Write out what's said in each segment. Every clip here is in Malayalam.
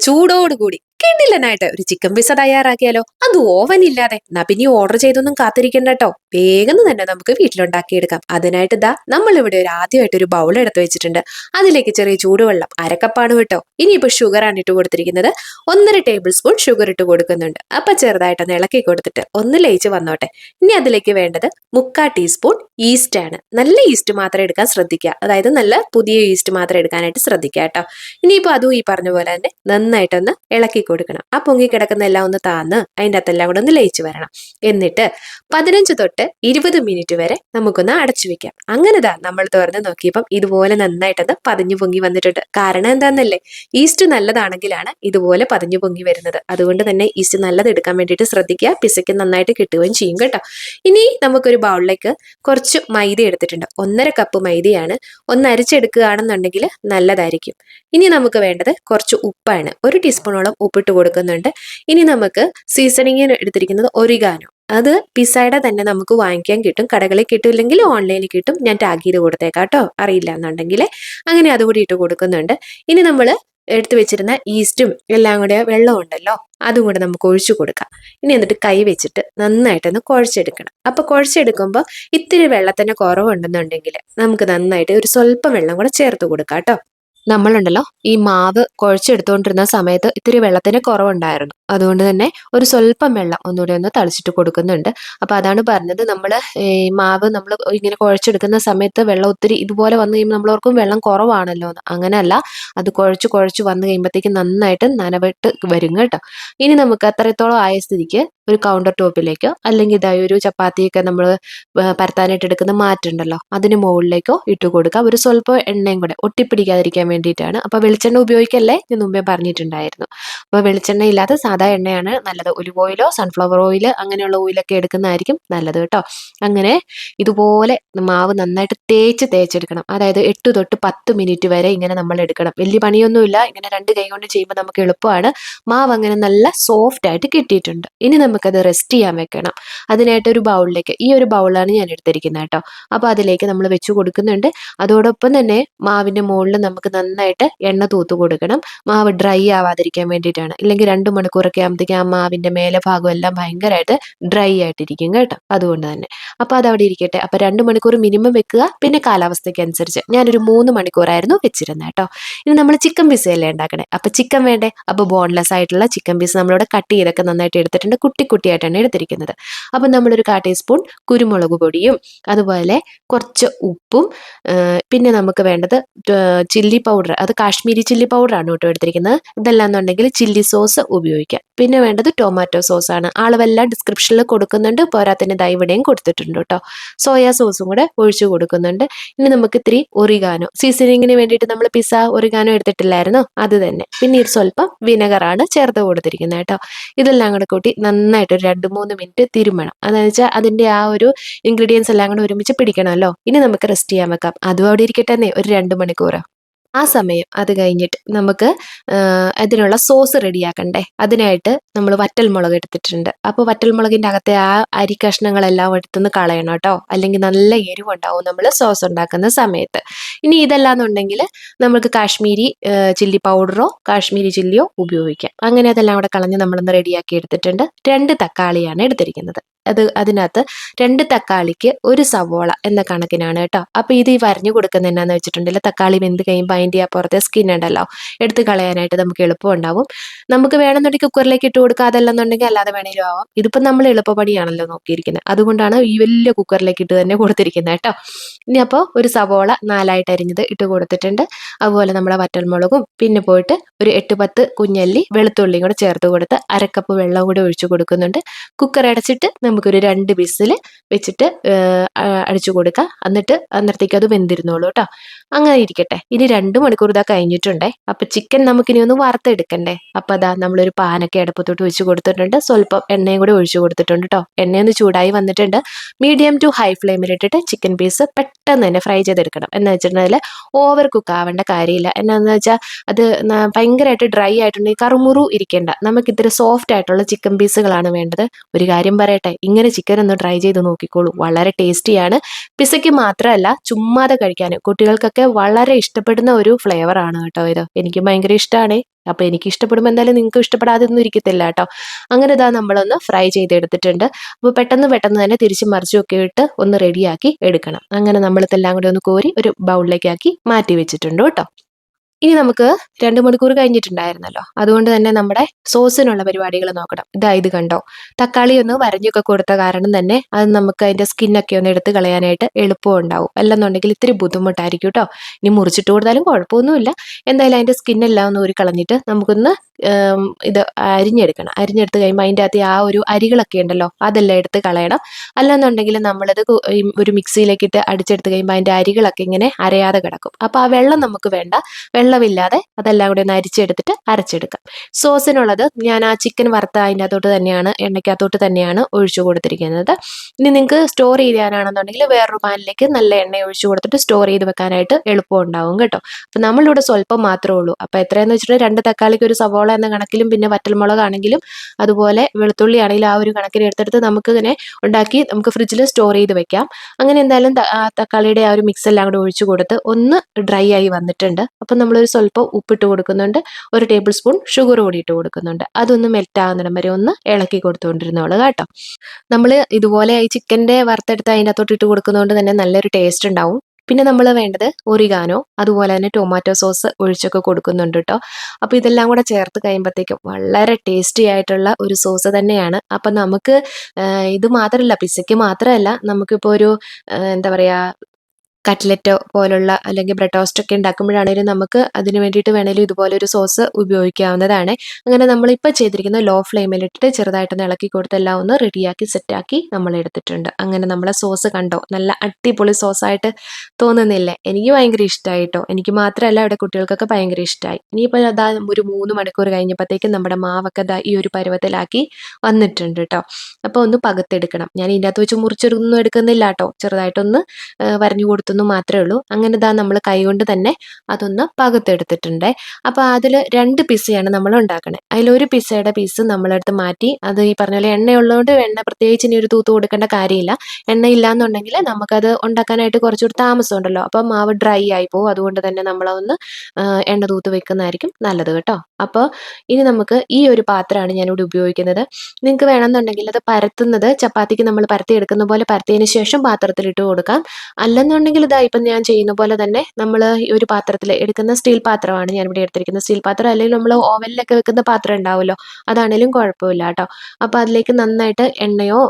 ചൂടോടുകൂടി. കിണ്ടില്ലനായിട്ട് ഒരു ചിക്കൻ പിസ തയ്യാറാക്കിയാലോ? അത് ഓവൻ ഇല്ലാതെ. പിന്നെ ഓർഡർ ചെയ്തൊന്നും കാത്തിരിക്കണ്ട കേട്ടോ വേഗം തന്നെ നമുക്ക് വീട്ടിലുണ്ടാക്കിയെടുക്കാം. അതിനായിട്ട് ദാ നമ്മൾ ഇവിടെ ഒരു ആദ്യമായിട്ട് ഒരു ബൗൾ എടുത്ത് വെച്ചിട്ടുണ്ട്. അതിലേക്ക് ചെറിയ ചൂടുവെള്ളം അരക്കപ്പാണ് കേട്ടോ. ഷുഗർ ആണ് ഇട്ട് കൊടുത്തിരിക്കുന്നത്. ഒന്നര ടേബിൾ സ്പൂൺ ഷുഗർ ഇട്ട് കൊടുക്കുന്നുണ്ട്. അപ്പൊ ചെറുതായിട്ടൊന്ന് ഇളക്കി കൊടുത്തിട്ട് ഒന്ന് ലയിച്ച് വന്നോട്ടെ. ഇനി അതിലേക്ക് വേണ്ടത് മുക്കാ ടീസ്പൂൺ ഈസ്റ്റ് ആണ്. നല്ല ഈസ്റ്റ് മാത്രം എടുക്കാൻ ശ്രദ്ധിക്കുക. അതായത് നല്ല പുതിയ ഈസ്റ്റ് മാത്രം എടുക്കാനായിട്ട് ശ്രദ്ധിക്കുക കേട്ടോ ഇനിയിപ്പോൾ അതും ഈ പറഞ്ഞ പോലെ തന്നെ നന്നായിട്ടൊന്ന് ഇളക്കി കൊടുക്കണം. ആ പൊങ്ങി കിടക്കുന്ന എല്ലാം ഒന്ന് താന്ന് അതിന്റെ അകത്തെല്ലാം കൂടെ ഒന്ന് ലയിച്ചു വരണം. എന്നിട്ട് പതിനഞ്ച് തൊട്ട് ഇരുപത് മിനിറ്റ് വരെ നമുക്കൊന്ന് അടച്ചു വെക്കാം. അങ്ങനെ താ നമ്മൾ തുറന്ന് നോക്കിയപ്പം ഇതുപോലെ നന്നായിട്ടത് പതിഞ്ഞു പൊങ്ങി വന്നിട്ടുണ്ട്. കാരണം എന്താണെന്നല്ലേ ഈസ്റ്റ് നല്ലതാണെങ്കിലാണ് ഇതുപോലെ പതിഞ്ഞു പൊങ്ങി വരുന്നത്. അതുകൊണ്ട് തന്നെ ഈസ്റ്റ് നല്ലത് എടുക്കാൻ വേണ്ടിയിട്ട് ശ്രദ്ധിക്കുക. പിസയ്ക്ക് നന്നായിട്ട് കിട്ടുകയും ചെയ്യും കേട്ടോ. ഇനി നമുക്കൊരു ബൗളിലേക്ക് കുറച്ച് മൈദ എടുത്തിട്ടുണ്ട്. ഒന്നര കപ്പ് മൈദയാണ്. ഒന്ന് അരിച്ചെടുക്കുകയാണെന്നുണ്ടെങ്കിൽ നല്ലതായിരിക്കും. ഇനി നമുക്ക് വേണ്ടത് കുറച്ച് ഉപ്പാണ്. ഒരു ടീസ്പൂണോളം ഉപ്പിട്ട് കൊടുക്കുന്നുണ്ട്. ഇനി നമുക്ക് സീസണിങ്ങിന് എടുത്തിരിക്കുന്നത് ഒരിഗാനോ. അത് പിസയുടെ തന്നെ നമുക്ക് വാങ്ങിക്കാൻ കിട്ടും കടകളിൽ കിട്ടില്ലെങ്കിൽ ഓൺലൈനിൽ കിട്ടും. ഞാൻ ടാഗ് ചെയ്ത് കൊടുത്തേക്കാം കേട്ടോ. അറിയില്ല എന്നുണ്ടെങ്കിൽ അങ്ങനെ അതുകൂടി ഇട്ട് കൊടുക്കുന്നുണ്ട്. ഇനി നമ്മൾ എടുത്തു വെച്ചിരുന്ന ഈസ്റ്റും എല്ലാം കൂടെ വെള്ളം ഉണ്ടല്ലോ അതും കൂടെ നമുക്ക് ഒഴിച്ചു കൊടുക്കാം. ഇനി എന്നിട്ട് കൈ വെച്ചിട്ട് നന്നായിട്ടൊന്ന് കുഴച്ചെടുക്കണം. അപ്പൊ കുഴച്ചെടുക്കുമ്പോൾ ഇത്തിരി വെള്ളത്തിന്റെ കുറവുണ്ടെന്നുണ്ടെങ്കിൽ നമുക്ക് നന്നായിട്ട് ഒരു സ്വല്പം വെള്ളം കൂടെ ചേർത്ത് കൊടുക്കാം കേട്ടോ. നമ്മളുണ്ടല്ലോ. ഈ മാവ് കുഴച്ചെടുത്തുകൊണ്ടിരുന്ന സമയത്ത് ഇത്തിരി വെള്ളത്തിന് കുറവുണ്ടായിരുന്നു. അതുകൊണ്ട് തന്നെ ഒരു സ്വല്പം വെള്ളം ഒന്നുകൂടെ ഒന്ന് തളിച്ചിട്ട് കൊടുക്കുന്നുണ്ട്. അപ്പോൾ അതാണ് പറഞ്ഞത്. നമ്മൾ ഈ മാവ് നമ്മൾ ഇങ്ങനെ കുഴച്ചെടുക്കുന്ന സമയത്ത് വെള്ളം ഒത്തിരി ഇതുപോലെ വന്നു കഴിയുമ്പോൾ നമ്മളോർക്കും വെള്ളം കുറവാണല്ലോ എന്ന്. അങ്ങനെയല്ല. അത് കുഴച്ച് കുഴച്ച് വന്നു കഴിയുമ്പോഴത്തേക്ക് നന്നായിട്ട് നനവിട്ട് വരും കേട്ടോ. ഇനി നമുക്ക് അത്രത്തോളം ആയ സ്ഥിതിക്ക് ഒരു കൗണ്ടർ ടോപ്പിലേക്കോ അല്ലെങ്കിൽ ഇതായി ഒരു ചപ്പാത്തിയൊക്കെ നമ്മൾ പരത്താനായിട്ട് എടുക്കുന്ന മാറ്റുണ്ടല്ലോ അതിന് മുകളിലേക്കോ ഇട്ട് കൊടുക്കുക ഒരു സ്വല്പം എണ്ണയും കൂടെ ഒട്ടിപ്പിടിക്കാതിരിക്കാൻ വേണ്ടിയിട്ടാണ്. അപ്പോൾ വെളിച്ചെണ്ണ ഉപയോഗിക്കല്ലേ? ഞാൻ മുമ്പേ പറഞ്ഞിട്ടുണ്ടായിരുന്നു. അപ്പോൾ വെളിച്ചെണ്ണ ഇല്ലാതെ സാധാ എണ്ണയാണ്. നല്ലത് ഒലിവ് ഓയിലോ സൺഫ്ലവർ ഓയിൽ അങ്ങനെയുള്ള ഓയിലൊക്കെ എടുക്കുന്നതായിരിക്കും നല്ലത് കേട്ടോ. അങ്ങനെ ഇതുപോലെ മാവ് നന്നായിട്ട് തേച്ച് തേച്ചെടുക്കണം. അതായത് എട്ട് തൊട്ട് പത്ത് മിനിറ്റ് വരെ ഇങ്ങനെ നമ്മൾ എടുക്കണം. വലിയ പണിയൊന്നുമില്ല. ഇങ്ങനെ രണ്ട് കൈ കൊണ്ട് ചെയ്യുമ്പോൾ നമുക്ക് എളുപ്പമാണ്. മാവ് അങ്ങനെ നല്ല സോഫ്റ്റ് ആയിട്ട് കിട്ടിയിട്ടുണ്ട്. ഇനി നമുക്കത് റെസ്റ്റ് ചെയ്യാൻ വെക്കണം. അതിനായിട്ട് ഒരു ബൗളിലേക്ക് ഈ ഒരു ബൗളാണ് ഞാൻ എടുത്തിരിക്കുന്നത് കേട്ടോ. അപ്പോൾ അതിലേക്ക് നമ്മൾ വെച്ച് കൊടുക്കുന്നുണ്ട്. അതോടൊപ്പം തന്നെ മാവിന്റെ മുകളിൽ നമുക്ക് നന്നായിട്ട് എണ്ണ തൂത്ത് കൊടുക്കണം. മാവ് ഡ്രൈ ആവാതിരിക്കാൻ വേണ്ടിയിട്ടാണ്. ഇല്ലെങ്കിൽ രണ്ട് മണിക്കൂറൊക്കെ ആകുമ്പോഴത്തേക്കും ആ മാവിന്റെ മേലെ ഭാഗം എല്ലാം ഭയങ്കരമായിട്ട് ഡ്രൈ ആയിട്ടിരിക്കും കേട്ടോ. അതുകൊണ്ട് തന്നെ. അപ്പോൾ അത് അവിടെ ഇരിക്കട്ടെ. അപ്പോൾ രണ്ട് മണിക്കൂർ മിനിമം വെക്കുക. പിന്നെ കാലാവസ്ഥയ്ക്ക് അനുസരിച്ച്. ഞാനൊരു മൂന്ന് മണിക്കൂറായിരുന്നു വെച്ചിരുന്നത് കേട്ടോ. ഇനി നമ്മൾ ചിക്കൻ പീസയല്ലേ ഉണ്ടാക്കണേ? അപ്പോൾ ചിക്കൻ വേണ്ടേ? അപ്പോൾ ബോൺലെസ് ആയിട്ടുള്ള ചിക്കൻ പീസ് നമ്മളിവിടെ കട്ട് ചെയ്തൊക്കെ നന്നായിട്ട് എടുത്തിട്ടുണ്ട്. കുട്ടി കുട്ടിയായിട്ടാണ് എടുത്തിരിക്കുന്നത്. അപ്പോൾ നമ്മളൊരു കാ ടീസ്പൂൺ കുരുമുളക് പൊടിയും അതുപോലെ കുറച്ച് ഉപ്പും പിന്നെ നമുക്ക് വേണ്ടത് ചില്ലി പൗഡർ. അത് കാശ്മീരി ചില്ലി പൗഡറാണ് കേട്ടോ എടുത്തിരിക്കുന്നത്. ഇതെല്ലാം എന്നുണ്ടെങ്കിൽ ചില്ലി സോസ് ഉപയോഗിക്കാം. പിന്നെ വേണ്ടത് ടൊമാറ്റോ സോസാണ് അളവെല്ലാം ഡിസ്ക്രിപ്ഷനിൽ കൊടുക്കുന്നുണ്ട്. പോരാത്തിന് ദാ ഇവിടെയും കൊടുത്തിട്ടുണ്ട് കേട്ടോ സോയാ സോസും കൂടെ ഒഴിച്ചു കൊടുക്കുന്നുണ്ട്. ഇനി നമുക്ക് ഇത്തിരി ഒറിഗാനോ സീസണിങ്ങിന് വേണ്ടിയിട്ട് നമ്മൾ പിസ്സ ഒറിഗാനോ എടുത്തിട്ടില്ലായിരുന്നോ? അത് തന്നെ. പിന്നെ ഒരു സ്വല്പം വിനെഗറാണ് ചേർത്ത് കൊടുത്തിരിക്കുന്നത് കേട്ടോ ഇതെല്ലാം കൂടെ കൂട്ടി നന്നായിട്ട് ഒരു രണ്ട് മൂന്ന് മിനിറ്റ് തിരുമണം. അതെന്ന് വെച്ചാൽ അതിന്റെ ആ ഒരു ഇൻഗ്രീഡിയൻസ് എല്ലാം കൂടെ ഒരുമിച്ച് പിടിക്കണമല്ലോ. ഇനി നമുക്ക് റെസ്റ്റ് ചെയ്യാൻ വെക്കാം. അതും അവിടെ ഇരിക്കട്ടെ ഒരു രണ്ട് മണിക്കൂർ ആ സമയം അത് കഴിഞ്ഞിട്ട് നമുക്ക് അതിനുള്ള സോസ് റെഡിയാക്കണ്ടേ അതിനായിട്ട് നമ്മൾ വറ്റൽമുളക് എടുത്തിട്ടുണ്ട്. അപ്പോൾ വറ്റൽമുളകിന്റെ അകത്തെ ആ അരി കഷ്ണങ്ങളെല്ലാം എടുത്തുനിന്ന് കളയണം കേട്ടോ. അല്ലെങ്കിൽ നല്ല എരിവുണ്ടാവും നമ്മൾ സോസ് ഉണ്ടാക്കുന്ന സമയത്ത്. ഇനി ഇതല്ലാന്നുണ്ടെങ്കിൽ നമുക്ക് കാശ്മീരി ചില്ലി പൗഡറോ കാശ്മീരി ചില്ലിയോ ഉപയോഗിക്കാം. അങ്ങനെ അതെല്ലാം അവിടെ കളഞ്ഞ് നമ്മളൊന്ന് റെഡിയാക്കി എടുത്തിട്ടുണ്ട്. രണ്ട് തക്കാളിയാണ് എടുത്തിരിക്കുന്നത്. അത് അതിനകത്ത് രണ്ട് തക്കാളിക്ക് ഒരു സവോള എന്ന കണക്കിനാണ് കേട്ടോ. അപ്പോൾ ഇത് ഈ വരഞ്ഞു കൊടുക്കുന്ന എന്നാന്ന് വെച്ചിട്ടുണ്ടെങ്കിൽ തക്കാളി വെന്ത് കഴിയുമ്പോൾ അതിന്റെ പുറത്തെ സ്കിൻ ഉണ്ടല്ലോ. എടുത്ത് കളയാനായിട്ട് നമുക്ക് എളുപ്പം ഉണ്ടാവും നമുക്ക് വേണമെന്നുണ്ടെങ്കിൽ കുക്കറിലേക്ക് ഇട്ട് കൊടുക്കുക അതല്ലെന്നുണ്ടെങ്കിൽ അല്ലാതെ വേണേലും ആവാം. ഇതിപ്പോൾ നമ്മൾ എളുപ്പപടിയാണല്ലോ നോക്കിയിരിക്കുന്നത്. അതുകൊണ്ടാണ് ഈ വലിയ കുക്കറിലേക്ക് ഇട്ട് തന്നെ കൊടുത്തിരിക്കുന്നത് കേട്ടോ. ഇനി അപ്പോൾ ഒരു സവോള നാലായിട്ട് അരിഞ്ഞത് ഇട്ട് കൊടുത്തിട്ടുണ്ട്. അതുപോലെ നമ്മുടെ വറ്റൽമുളകും പിന്നെ പോയിട്ട് ഒരു എട്ട് പത്ത് കുഞ്ഞല്ലി വെളുത്തുള്ളിയും കൂടെ ചേർത്ത് കൊടുത്ത് അരക്കപ്പ് വെള്ളം കൂടെ ഒഴിച്ചു കൊടുക്കുന്നുണ്ട്. കുക്കർ അടച്ചിട്ട് നമുക്കൊരു രണ്ട് ബിസിൽ വെച്ചിട്ട് അടിച്ചു കൊടുക്കാം. എന്നിട്ട് അന്നേരത്തേക്ക് അത് വെന്തിരുന്നോളൂ കേട്ടോ. അങ്ങനെ ഇരിക്കട്ടെ. ഇനി രണ്ട് മണിക്കൂർ ഇതാ കഴിഞ്ഞിട്ടുണ്ടേ. അപ്പൊ ചിക്കൻ നമുക്കിനി ഒന്ന് വറുത്തെടുക്കണ്ടേ? അപ്പൊ അതാ നമ്മളൊരു പാനൊക്കെ അടുപ്പത്തോട്ട് ഒഴിച്ച് കൊടുത്തിട്ടുണ്ട്. സ്വല്പം എണ്ണയും കൂടി ഒഴിച്ചു കൊടുത്തിട്ടുണ്ട് കേട്ടോ എണ്ണയൊന്ന് ചൂടായി വന്നിട്ടുണ്ട്. മീഡിയം ടു ഹൈ ഫ്ലെയിമിൽ ഇട്ടിട്ട് ചിക്കൻ പീസ് പെട്ടെന്ന് തന്നെ ഫ്രൈ ചെയ്തെടുക്കണം. എന്ന് വെച്ചിട്ടുണ്ടെങ്കിൽ ഓവർ കുക്ക് ആവേണ്ട കാര്യമില്ല. എന്നാന്ന് വെച്ചാൽ അത് ഭയങ്കരമായിട്ട് ഡ്രൈ ആയിട്ടുണ്ടെങ്കിൽ കറുമുറു ഇരിക്കേണ്ട. നമുക്ക് ഇത്തിരി സോഫ്റ്റ് ആയിട്ടുള്ള ചിക്കൻ പീസുകളാണ് വേണ്ടത്. ഒരു കാര്യം പറയട്ടെ. ഇങ്ങനെ ചിക്കൻ ഒന്ന് ട്രൈ ചെയ്ത് നോക്കിക്കോളൂ. വളരെ ടേസ്റ്റിയാണ് പിസയ്ക്ക് മാത്രമല്ല ചുമ്മാതെ കഴിക്കാൻ കുട്ടികൾക്കൊക്കെ വളരെ ഇഷ്ടപ്പെടുന്ന ഒരു ഫ്ലേവർ ആണ് കേട്ടോ ഇത്. എനിക്ക് ഭയങ്കര ഇഷ്ടമാണ് അപ്പോൾ എനിക്ക് ഇഷ്ടപ്പെടുമ്പോൾ എന്തായാലും നിങ്ങൾക്ക് ഇഷ്ടപ്പെടാതെയൊന്നും ഇരിക്കത്തില്ല കേട്ടോ. അങ്ങനെ ഇതാ നമ്മളൊന്ന് ഫ്രൈ ചെയ്തെടുത്തിട്ടുണ്ട്. അപ്പോൾ പെട്ടെന്ന് പെട്ടെന്ന് തന്നെ തിരിച്ച് മറിച്ചുമൊക്കെ ഇട്ട് ഒന്ന് റെഡിയാക്കി എടുക്കണം. അങ്ങനെ നമ്മളിതെല്ലാം കൂടി ഒന്ന് കോരി ഒരു ബൗളിലേക്കാക്കി മാറ്റി വെച്ചിട്ടുണ്ട് കേട്ടോ. ഇനി നമുക്ക് രണ്ട് മണിക്കൂർ കഴിഞ്ഞിട്ടുണ്ടായിരുന്നല്ലോ. അതുകൊണ്ട് തന്നെ നമ്മുടെ സോസിനുള്ള പരിപാടികൾ നോക്കണം. ഇതാ ഇത് കണ്ടോ? തക്കാളി ഒന്ന് വരഞ്ഞൊക്കെ കൊടുത്ത കാരണം തന്നെ അത് നമുക്ക് അതിന്റെ സ്കിന്നൊക്കെ ഒന്ന് എടുത്ത് കളയാനായിട്ട് എളുപ്പം ഉണ്ടാവും. അല്ലെന്നുണ്ടെങ്കിൽ ഇത്തിരി ബുദ്ധിമുട്ടായിരിക്കും കേട്ടോ. ഇനി മുറിച്ചിട്ട് കൊടുത്താലും കുഴപ്പമൊന്നുമില്ല. എന്തായാലും അതിന്റെ സ്കിന്നെല്ലാം ഒന്ന് ഊരി കളഞ്ഞിട്ട് നമുക്കൊന്ന് ഇത് അരിഞ്ഞെടുക്കണം. അരിഞ്ഞെടുത്ത് കഴിയുമ്പോൾ അതിന്റെ അകത്ത് ആ ഒരു അരികളൊക്കെ ഉണ്ടല്ലോ അതെല്ലാം എടുത്ത് കളയണം. അല്ലെന്നുണ്ടെങ്കിൽ നമ്മളത് ഒരു മിക്സിയിലേക്ക് ഇട്ട് അടിച്ചെടുത്ത് കഴിയുമ്പോൾ അതിന്റെ അരികളൊക്കെ ഇങ്ങനെ അരയാതെ കിടക്കും. അപ്പോൾ ആ വെള്ളം നമുക്ക് വേണ്ട. വെള്ളമില്ലാതെ അതെല്ലാം കൂടി ഒന്ന് അരിച്ചെടുത്തിട്ട് അരച്ചെടുക്കാം. സോസിനുള്ളത് ഞാൻ ആ ചിക്കൻ വറുത്ത അതിന്റെ അകത്തോട്ട് തന്നെയാണ് എണ്ണയ്ക്കകത്തോട്ട് തന്നെയാണ് ഒഴിച്ചു കൊടുത്തിരിക്കുന്നത്. ഇനി നിങ്ങൾക്ക് സ്റ്റോർ ചെയ്യാനാണെന്നുണ്ടെങ്കിൽ വേറൊരു പാനിലേക്ക് നല്ല എണ്ണ ഒഴിച്ചു കൊടുത്തിട്ട് സ്റ്റോർ ചെയ്ത് വെക്കാനായിട്ട് എളുപ്പം ഉണ്ടാവും കേട്ടോ. അപ്പം നമ്മളിവിടെ സ്വല്പം മാത്രമേ ഉള്ളൂ. അപ്പോൾ എത്രയെന്ന് വെച്ചിട്ടുണ്ടെങ്കിൽ രണ്ട് തക്കാളിക്ക് ഒരു സവോള എന്ന കണക്കിലും പിന്നെ വറ്റൽമുളകാണെങ്കിലും അതുപോലെ വെളുത്തുള്ളി ആണെങ്കിലും ആ ഒരു കണക്കിന് എടുത്തെടുത്ത് നമുക്ക് ഇങ്ങനെ ഉണ്ടാക്കി നമുക്ക് ഫ്രിഡ്ജിൽ സ്റ്റോർ ചെയ്ത് വെക്കാം. അങ്ങനെ എന്തായാലും തക്കാളിയുടെ ആ ഒരു മിക്സ് എല്ലാം കൂടെ ഒഴിച്ചു കൊടുത്ത് ഒന്ന് ഡ്രൈ ആയി വന്നിട്ടുണ്ട്. അപ്പം നമ്മളൊരു സ്വല്പം ഉപ്പിട്ട് കൊടുക്കുന്നുണ്ട് ഒരു ടേബിൾ സ്പൂൺ ഷുഗർ കൂടി ഇട്ട് കൊടുക്കുന്നുണ്ട്. അതൊന്ന് മെൽറ്റ് ആകുന്നിടം വരെ ഒന്ന് ഇളക്കി കൊടുത്തുകൊണ്ടിരുന്നോളൂ കേട്ടോ. നമ്മൾ ഇതുപോലെ ഈ ചിക്കന്റെ വറുത്തെടുത്ത് അതിന്റെ അകത്തോട്ട് ഇട്ട് കൊടുക്കുന്നതുകൊണ്ട് തന്നെ നല്ലൊരു ടേസ്റ്റ് ഉണ്ടാവും. പിന്നെ നമ്മൾ വേണ്ടത് ഒറിഗാനോ അതുപോലെ തന്നെ ടൊമാറ്റോ സോസ് ഒഴിച്ചൊക്കെ കൊടുക്കുന്നുണ്ട് കേട്ടോ. അപ്പോൾ ഇതെല്ലാം കൂടെ ചേർത്ത് കഴിയുമ്പോഴത്തേക്കും വളരെ ടേസ്റ്റി ആയിട്ടുള്ള ഒരു സോസ് തന്നെയാണ്. അപ്പം നമുക്ക് ഇത് മാത്രമല്ല പിസയ്ക്ക് മാത്രമല്ല നമുക്കിപ്പോൾ ഒരു എന്താ പറയുക കട്ട്ലറ്റോ പോലുള്ള അല്ലെങ്കിൽ ബ്രെഡ് ടോസ്റ്റ് ഒക്കെ ഉണ്ടാക്കുമ്പോഴാണെങ്കിലും നമുക്ക് അതിന് വേണ്ടിയിട്ട് വേണമെങ്കിലും ഇതുപോലൊരു സോസ് ഉപയോഗിക്കാവുന്നതാണ്. അങ്ങനെ നമ്മളിപ്പോൾ ചെയ്തിരിക്കുന്ന ലോ ഫ്ലെയിമിലിട്ടിട്ട് ചെറുതായിട്ടൊന്ന് ഇളക്കി കൊടുത്ത് എല്ലാം ഒന്ന് റെഡിയാക്കി സെറ്റാക്കി നമ്മൾ എടുത്തിട്ടുണ്ട് അങ്ങനെ നമ്മളെ സോസ് കണ്ടോ? നല്ല അടിപൊളി സോസായിട്ട് തോന്നുന്നില്ലേ? എനിക്ക് ഭയങ്കര ഇഷ്ടമായി കേട്ടോ എനിക്ക് മാത്രമല്ല ഇവിടെ കുട്ടികൾക്കൊക്കെ ഭയങ്കര ഇഷ്ടമായി ഇനിയിപ്പോൾ അതാ ഒരു മൂന്ന് മണിക്കൂർ കഴിഞ്ഞപ്പോഴത്തേക്കും നമ്മുടെ മാവൊക്കെ ദാ ഈ ഒരു പരുവത്തിലാക്കി വന്നിട്ടുണ്ട് കേട്ടോ അപ്പോൾ ഒന്ന് പകത്തെടുക്കണം. ഞാൻ ഇതിന്റെ വെച്ച് വെച്ച് മുറിച്ചൊന്നും എടുക്കുന്നില്ല കേട്ടോ ചെറുതായിട്ടൊന്ന് വരഞ്ഞു വരഞ്ഞു കൊടുത്തെന്ന് മാത്രമേ ഉള്ളൂ. അങ്ങനെ ഇതാ നമ്മൾ കൈകൊണ്ട് തന്നെ അതൊന്ന് പകുത്തെടുത്തിട്ടുണ്ട്. അപ്പോൾ അതിൽ രണ്ട് പിസയാണ് നമ്മൾ ഉണ്ടാക്കണേ. അതിലൊരു പിസയുടെ പീസ് നമ്മളെടുത്ത് മാറ്റി അത് ഈ പറഞ്ഞ പോലെ എണ്ണയുള്ളതുകൊണ്ട് എണ്ണ പ്രത്യേകിച്ച് ഇനി ഒരു തൂത്ത് കൊടുക്കേണ്ട കാര്യമില്ല. എണ്ണ ഇല്ലാന്നുണ്ടെങ്കിൽ നമുക്കത് ഉണ്ടാക്കാനായിട്ട് കുറച്ചുകൂടി താമസം ഉണ്ടല്ലോ അപ്പോൾ മാവ് ഡ്രൈ ആയി പോകും അതുകൊണ്ട് തന്നെ നമ്മളതൊന്ന് എണ്ണ തൂത്ത് വെക്കുന്നതായിരിക്കും നല്ലത് കേട്ടോ. അപ്പോൾ ഇനി നമുക്ക് ഈ ഒരു പാത്രമാണ് ഞാനിവിടെ ഉപയോഗിക്കുന്നത്. നിങ്ങൾക്ക് വേണമെന്നുണ്ടെങ്കിൽ അത് പരത്തുന്നത് ചപ്പാത്തിക്ക് നമ്മൾ പരത്തി എടുക്കുന്ന പോലെ പരത്തിയതിന് ശേഷം പാത്രത്തിലിട്ട് കൊടുക്കാം. അല്ലെന്നുണ്ടെങ്കിൽ ഇതാ ഇപ്പം ഞാൻ ചെയ്യുന്ന പോലെ തന്നെ നമ്മൾ ഈ ഒരു പാത്രത്തിൽ എടുക്കുന്ന സ്റ്റീൽ പാത്രമാണ് ഞാൻ ഇവിടെ എടുത്തിരിക്കുന്നത്. സ്റ്റീൽ പാത്രം അല്ലെങ്കിൽ നമ്മൾ ഓവനിലൊക്കെ വെക്കുന്ന പാത്രം ഉണ്ടാവുമല്ലോ അതാണേലും കുഴപ്പമില്ല കേട്ടോ. അപ്പോൾ അതിലേക്ക് നന്നായിട്ട് എണ്ണയോ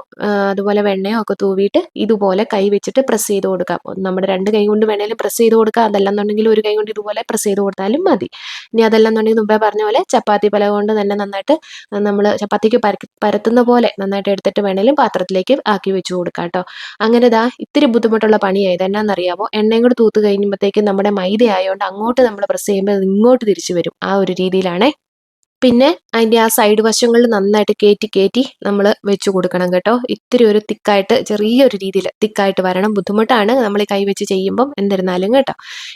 അതുപോലെ വെണ്ണയോ ഒക്കെ തൂവിയിട്ട് ഇതുപോലെ കൈ വെച്ചിട്ട് പ്രസ് ചെയ്ത് കൊടുക്കാം. നമ്മുടെ രണ്ട് കൈ കൊണ്ട് വേണേലും പ്രസ് ചെയ്ത് കൊടുക്കാം. അതല്ലെന്നുണ്ടെങ്കിൽ ഒരു കൈ കൊണ്ട് ഇതുപോലെ പ്രസ് ചെയ്ത് കൊടുത്താലും മതി. ഇനി അതല്ലെന്നുണ്ടെങ്കിൽ മുമ്പേ പറഞ്ഞ പോലെ ചപ്പാത്തി പല കൊണ്ട് തന്നെ നന്നായിട്ട് നമ്മൾ ചപ്പാത്തിക്ക് പരത്തുന്ന പോലെ നന്നായിട്ട് എടുത്തിട്ട് വേണേലും പാത്രത്തിലേക്ക് ആക്കി വെച്ചു കൊടുക്കാം കേട്ടോ. അങ്ങനെ ഇതാ ഇത്തിരി ബുദ്ധിമുട്ടുള്ള പണിയായത് എന്നാണെന്നറിയാമോ എണ്ണയും കൂടെ തൂത്ത് കഴിയുമ്പോഴത്തേക്കും നമ്മുടെ മൈദ ആയതുകൊണ്ട് അങ്ങോട്ട് നമ്മൾ പ്രസ് ചെയ്യുമ്പോൾ ഇങ്ങോട്ട് തിരിച്ചു വരും. ആ ഒരു രീതിയിലാണേ. പിന്നെ അതിന്റെ ആ സൈഡ് വശങ്ങളിൽ നന്നായിട്ട് കയറ്റി കയറ്റി നമ്മൾ വെച്ച് കൊടുക്കണം കേട്ടോ. ഇത്തിരി ഒരു തിക്കായിട്ട് ചെറിയൊരു രീതിയിൽ തിക്കായിട്ട് വരണം. ബുദ്ധിമുട്ടാണ്. നമ്മൾ കൈ വെച്ച് ചെയ്യുമ്പം എന്നിരുന്നാലും കേട്ടോ.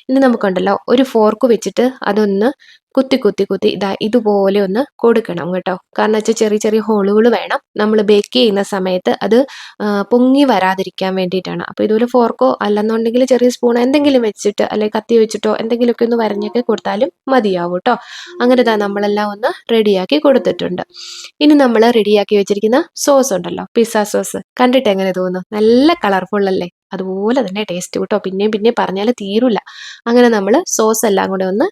ഇനി നമുക്കുണ്ടല്ലോ ഒരു ഫോർക്ക് വെച്ചിട്ട് അതൊന്ന് കുത്തി കുത്തി കുത്തി. ഇതാ ഇതുപോലെ ഒന്ന് കൊടുക്കണം കേട്ടോ. കാരണം വെച്ചാൽ ചെറിയ ചെറിയ ഹോളുകൾ വേണം. നമ്മൾ ബേക്ക് ചെയ്യുന്ന സമയത്ത് അത് പൊങ്ങി വരാതിരിക്കാൻ വേണ്ടിയിട്ടാണ്. അപ്പോൾ ഇതുപോലെ ഫോർക്കോ അല്ലെന്നുണ്ടെങ്കിൽ ചെറിയ സ്പൂൺ എന്തെങ്കിലും വെച്ചിട്ട് അല്ലെങ്കിൽ കത്തി വെച്ചിട്ടോ എന്തെങ്കിലുമൊക്കെ ഒന്ന് വരഞ്ഞൊക്കെ കൊടുത്താലും മതിയാവും കേട്ടോ. അങ്ങനെ ഇതാ നമ്മളെല്ലാം ഒന്ന് റെഡിയാക്കി കൊടുത്തിട്ടുണ്ട്. ഇനി നമ്മൾ റെഡിയാക്കി വെച്ചിരിക്കുന്ന സോസ് ഉണ്ടല്ലോ പിസ്സ സോസ് കണ്ടിട്ട് എങ്ങനെ തോന്നുന്നു? നല്ല കളർഫുൾ അല്ലേ? അതുപോലെ തന്നെ ടേസ്റ്റ് കേട്ടോ. പിന്നെയും പിന്നെയും പറഞ്ഞാൽ തീരില്ല അങ്ങനെ നമ്മൾ സോസ് എല്ലാം കൂടെ ഒന്ന്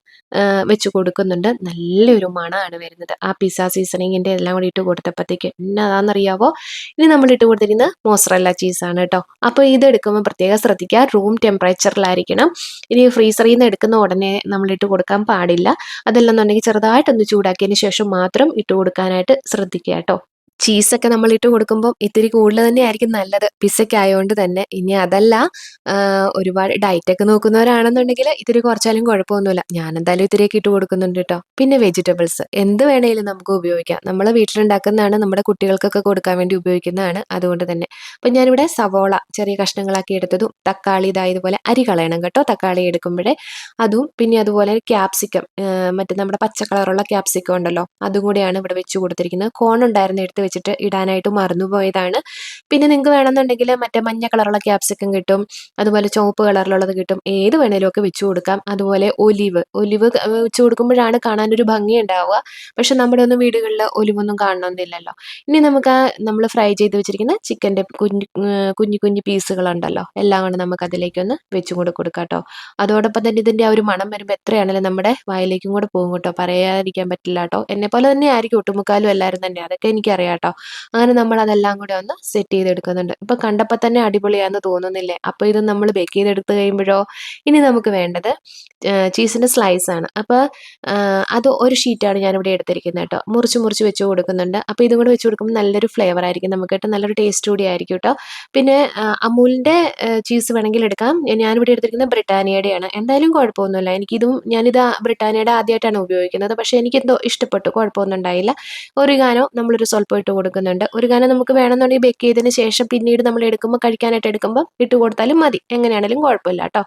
വെച്ച് കൊടുക്കുന്നുണ്ട്. നല്ലൊരു മണമാണ് വരുന്നത്. ആ പിസ്സ സീസണിങ്ങിന്റെ എല്ലാം കൂടി ഇട്ട് കൊടുത്തപ്പോഴത്തേക്ക് എന്നതാണെന്നറിയാവോ ഇനി നമ്മൾ ഇട്ട് കൊടുത്തിരിക്കുന്നത് മോസറല്ല ചീസാണ് കേട്ടോ അപ്പോൾ ഇത് എടുക്കുമ്പോൾ പ്രത്യേകം ശ്രദ്ധിക്കുക. റൂം ടെമ്പറേച്ചറിലായിരിക്കണം ഇനി ഫ്രീസറിൽ നിന്ന് എടുക്കുന്ന ഉടനെ നമ്മൾ ഇട്ട് കൊടുക്കാൻ പാടില്ല. അതെല്ലാം എന്നുണ്ടെങ്കിൽ ചെറുതായിട്ടൊന്ന് ചൂടാക്കിയതിന് ശേഷം മാത്രം ഇട്ട് കൊടുക്കാനായിട്ട് ശ്രദ്ധിക്കുക കേട്ടോ ചീസൊക്കെ നമ്മൾ ഇട്ട് കൊടുക്കുമ്പോൾ ഇത്തിരി കൂടുതൽ തന്നെ ആയിരിക്കും നല്ലത്. പിസ്സയ്ക്ക് ആയതുകൊണ്ട് തന്നെ. ഇനി അതല്ല ഒരുപാട് ഡയറ്റ് ഒക്കെ നോക്കുന്നവരാണെന്നുണ്ടെങ്കിൽ ഇത്തിരി കുറച്ചാലും കുഴപ്പമൊന്നുമില്ല. ഞാൻ എന്തായാലും ഇത്തിരിയൊക്കെ ഇട്ട് കൊടുക്കുന്നുണ്ട് കേട്ടോ പിന്നെ വെജിറ്റബിൾസ് എന്ത് വേണേലും നമുക്ക് ഉപയോഗിക്കാം. നമ്മൾ വീട്ടിലുണ്ടാക്കുന്നതാണ് നമ്മുടെ കുട്ടികൾക്കൊക്കെ കൊടുക്കാൻ വേണ്ടി ഉപയോഗിക്കുന്നതാണ് അതുകൊണ്ട് തന്നെ. അപ്പം ഞാനിവിടെ സവോള ചെറിയ കഷ്ണങ്ങളാക്കി എടുത്തതും തക്കാളി ഇതാ ഇതുപോലെ അരി കളയണം കേട്ടോ. തക്കാളി എടുക്കുമ്പോഴേ അതും പിന്നെ അതുപോലെ ക്യാപ്സിക്കം മറ്റേ നമ്മുടെ പച്ച കളറുള്ള ക്യാപ്സിക്കം ഉണ്ടല്ലോ അതും കൂടിയാണ് ഇവിടെ വെച്ച് കൊടുത്തിരിക്കുന്നത്. കോൺ ഉണ്ടായിരുന്നു എടുത്ത് വെച്ചിട്ട് ഇടാനായിട്ട് മറന്നുപോയതാണ് പിന്നെ നിങ്ങൾക്ക് വേണമെന്നുണ്ടെങ്കിൽ മറ്റേ മഞ്ഞ കളറുള്ള ക്യാപ്സിക്കം കിട്ടും. അതുപോലെ ചുവപ്പ് കളറിലുള്ളത് കിട്ടും. ഏത് വേണേലും ഒക്കെ വെച്ച് കൊടുക്കാം. അതുപോലെ ഒലിവ്. ഒലിവ് വെച്ചു കൊടുക്കുമ്പോഴാണ് കാണാനൊരു ഭംഗി ഉണ്ടാവുക. പക്ഷെ നമ്മുടെ ഒന്നും വീടുകളിൽ ഒലിവൊന്നും കാണണമെന്നില്ലല്ലോ ഇനി നമുക്ക് നമ്മൾ ഫ്രൈ ചെയ്ത് വെച്ചിരിക്കുന്ന ചിക്കന്റെ കുഞ്ഞു കുഞ്ഞു കുഞ്ഞു പീസുകളുണ്ടല്ലോ. എല്ലാം കൊണ്ട് നമുക്ക് അതിലേക്കൊന്ന് വെച്ചു കൂടെ കൊടുക്കാം കേട്ടോ. അതോടൊപ്പം തന്നെ ഇതിന്റെ ആ ഒരു മണം വരുമ്പോൾ എത്രയാണെങ്കിലും നമ്മുടെ വായിലേക്കും കൂടെ പോകും കേട്ടോ. പറയാതിരിക്കാൻ പറ്റില്ല കേട്ടോ. എന്നെ പോലെ തന്നെ ആയിരിക്കും. ഒട്ടുമുക്കാലും എല്ലാവരും തന്നെ. അതൊക്കെ എനിക്കറിയാം കേട്ടോ. അങ്ങനെ നമ്മൾ അതെല്ലാം കൂടെ ഒന്ന് സെറ്റ് ചെയ്തെടുക്കുന്നുണ്ട്. ഇപ്പൊ കണ്ടപ്പോൾ തന്നെ അടിപൊളിയാണെന്ന് തോന്നുന്നില്ലേ? അപ്പോൾ ഇത് നമ്മൾ ബേക്ക് ചെയ്തെടുത്ത് കഴിയുമ്പോഴോ ഇനി നമുക്ക് വേണ്ടത് ചീസിന്റെ സ്ലൈസ് ആണ്. അപ്പോൾ അത് ഒരു ഷീറ്റാണ് ഞാനിവിടെ എടുത്തിരിക്കുന്നത് കേട്ടോ. മുറിച്ച് മുറിച്ച് വെച്ച് കൊടുക്കുന്നുണ്ട്. അപ്പോൾ ഇതും കൂടെ വെച്ച് കൊടുക്കുമ്പോൾ നല്ലൊരു ഫ്ലേവർ ആയിരിക്കും നമുക്ക് കേട്ടോ. നല്ലൊരു ടേസ്റ്റ് കൂടി ആയിരിക്കും കേട്ടോ. പിന്നെ അമൂലിന്റെ ചീസ് വേണമെങ്കിൽ എടുക്കാം. ഞാനിവിടെ എടുത്തിരിക്കുന്നത് ബ്രിട്ടാനിയയുടെയാണ്. എന്തായാലും കുഴപ്പമൊന്നുമില്ല. എനിക്കിതും ഞാനിത് ബ്രിട്ടാനിയയുടെ ആദ്യമായിട്ടാണ് ഉപയോഗിക്കുന്നത്. പക്ഷേ എനിക്കെന്തോ ഇഷ്ടപ്പെട്ടു. കുഴപ്പമൊന്നും ഉണ്ടായില്ല. ഒരു ഗാനോ നമ്മളൊരു സ്വല്പം ഇട്ട് കൊടുക്കുന്നുണ്ട്. ഒരു ഒറിഗാനോ നമുക്ക് വേണമെന്നുണ്ടെങ്കിൽ ബേക്ക് ചെയ്തതിന് ശേഷം പിന്നീട് നമ്മൾ എടുക്കുമ്പോൾ കഴിക്കാനായിട്ട് എടുക്കുമ്പോൾ ഇട്ട് കൊടുത്താലും മതി. എങ്ങനെയാണെങ്കിലും കുഴപ്പമില്ല കേട്ടോ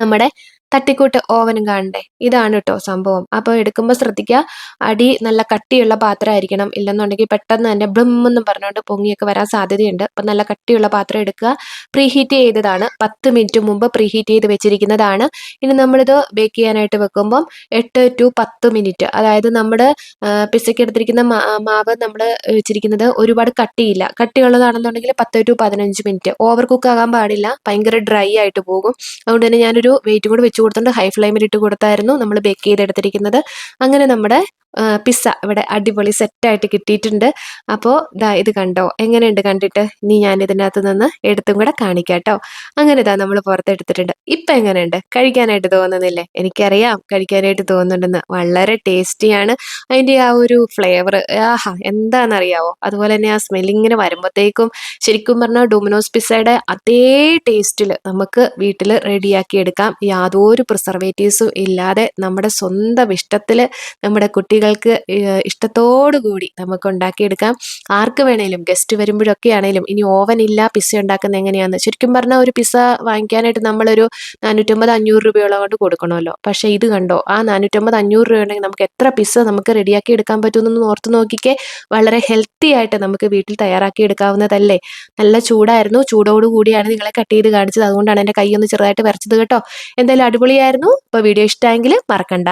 നമ്മുടെ തട്ടിക്കൂട്ട് ഓവനും കാണണ്ടേ? ഇതാണ് കേട്ടോ സംഭവം. അപ്പോൾ എടുക്കുമ്പോൾ ശ്രദ്ധിക്കുക അടി നല്ല കട്ടിയുള്ള പാത്രമായിരിക്കണം. ഇല്ലെന്നുണ്ടെങ്കിൽ പെട്ടെന്ന് തന്നെ ബ്ലം എന്നും പറഞ്ഞുകൊണ്ട് പൊങ്ങിയൊക്കെ വരാൻ സാധ്യതയുണ്ട്. അപ്പം നല്ല കട്ടിയുള്ള പാത്രം എടുക്കുക. പ്രീഹീറ്റ് ചെയ്തതാണ്. പത്ത് മിനിറ്റ് മുമ്പ് പ്രീഹീറ്റ് ചെയ്ത് വെച്ചിരിക്കുന്നതാണ്. ഇനി നമ്മളിത് ബേക്ക് ചെയ്യാനായിട്ട് വെക്കുമ്പം എട്ട് ടു പത്ത് മിനിറ്റ്. അതായത് നമ്മുടെ പിസയ്ക്ക് എടുത്തിരിക്കുന്ന മാവ് നമ്മൾ വെച്ചിരിക്കുന്നത് ഒരുപാട് കട്ടിയില്ല. കട്ടിയുള്ളതാണെന്നുണ്ടെങ്കിൽ പത്ത് ടു പതിനഞ്ച് മിനിറ്റ്. ഓവർ കുക്ക് ആകാൻ പാടില്ല. ഭയങ്കര ഡ്രൈ ആയിട്ട് പോകും. അതുകൊണ്ട് തന്നെ ഞാനൊരു വെയിറ്റ് കൂടെ വെച്ച് കൊടുത്തിട്ടുണ്ട്. ഹൈ ഫ്ലെയിമിൽ ഇട്ട് കൊടുത്തായിരുന്നു നമ്മൾ ബേക്ക് ചെയ്തെടുത്തിരിക്കുന്നത്. അങ്ങനെ നമ്മുടെ പിസ്സ ഇവിടെ അടിപൊളി സെറ്റായിട്ട് കിട്ടിയിട്ടുണ്ട്. അപ്പോൾ ദാ ഇത് കണ്ടോ? എങ്ങനെയുണ്ട് കണ്ടിട്ട്? ഇനി ഞാൻ ഇതിനകത്ത് നിന്ന് എടുത്തും കൂടെ കാണിക്കാം കേട്ടോ. അങ്ങനെ ഇതാ നമ്മൾ പുറത്തെടുത്തിട്ടുണ്ട് ഇപ്പം എങ്ങനെയുണ്ട്? കഴിക്കാനായിട്ട് തോന്നുന്നില്ലേ? എനിക്കറിയാം കഴിക്കാനായിട്ട് തോന്നുന്നുണ്ടെന്ന്. വളരെ ടേസ്റ്റിയാണ് അതിന്റെ ആ ഒരു ഫ്ലേവർ ആഹാ എന്താണെന്നറിയാവോ? അതുപോലെ തന്നെ ആ സ്മെല്ലിങ്ങനെ വരുമ്പോഴത്തേക്കും ശരിക്കും പറഞ്ഞാൽ ഡൊമിനോസ് പിസ്സയുടെ അതേ ടേസ്റ്റിൽ നമുക്ക് വീട്ടിൽ റെഡിയാക്കി എടുക്കാം. യാതൊരു പ്രിസർവേറ്റീവ്സും ഇല്ലാതെ നമ്മുടെ സ്വന്തം ഇഷ്ടത്തിൽ നമ്മുടെ കുട്ടികൾക്ക് ഏഹ് ഇഷ്ടത്തോടു കൂടി നമുക്ക് ഉണ്ടാക്കിയെടുക്കാം ആർക്ക് വേണേലും ഗസ്റ്റ് വരുമ്പോഴൊക്കെ ആണേലും ഇനി ഓവൻ ഇല്ല പിസ്സ ഉണ്ടാക്കുന്നത് എങ്ങനെയാന്ന് ശരിക്കും പറഞ്ഞാൽ ഒരു പിസ്സ വാങ്ങിക്കാനായിട്ട് നമ്മളൊരു നാനൂറ്റമ്പത് അഞ്ഞൂറ് രൂപയോളം കൊണ്ട് കൊടുക്കണമല്ലോ. പക്ഷേ ഇത് കണ്ടോ ആ നാനൂറ്റമ്പത് അഞ്ഞൂറ് രൂപ ഉണ്ടെങ്കിൽ നമുക്ക് എത്ര പിസ്സ നമുക്ക് റെഡിയാക്കി എടുക്കാൻ പറ്റുമെന്ന് ഓർത്ത് നോക്കിക്കേ. വളരെ ഹെൽത്തി ആയിട്ട് നമുക്ക് വീട്ടിൽ തയ്യാറാക്കി എടുക്കാവുന്നതല്ലേ. നല്ല ചൂടായിരുന്നു ചൂടോട് കൂടിയാണ് നിങ്ങളെ കട്ട് ചെയ്ത് കാണിച്ചത്. അതുകൊണ്ടാണ് എന്റെ കൈ ഒന്ന് ചെറുതായിട്ട് വരച്ചത് കേട്ടോ. എന്തായാലും അടിപൊളിയായിരുന്നു. അപ്പോൾ വീഡിയോ ഇഷ്ടമെങ്കിൽ മറക്കണ്ട.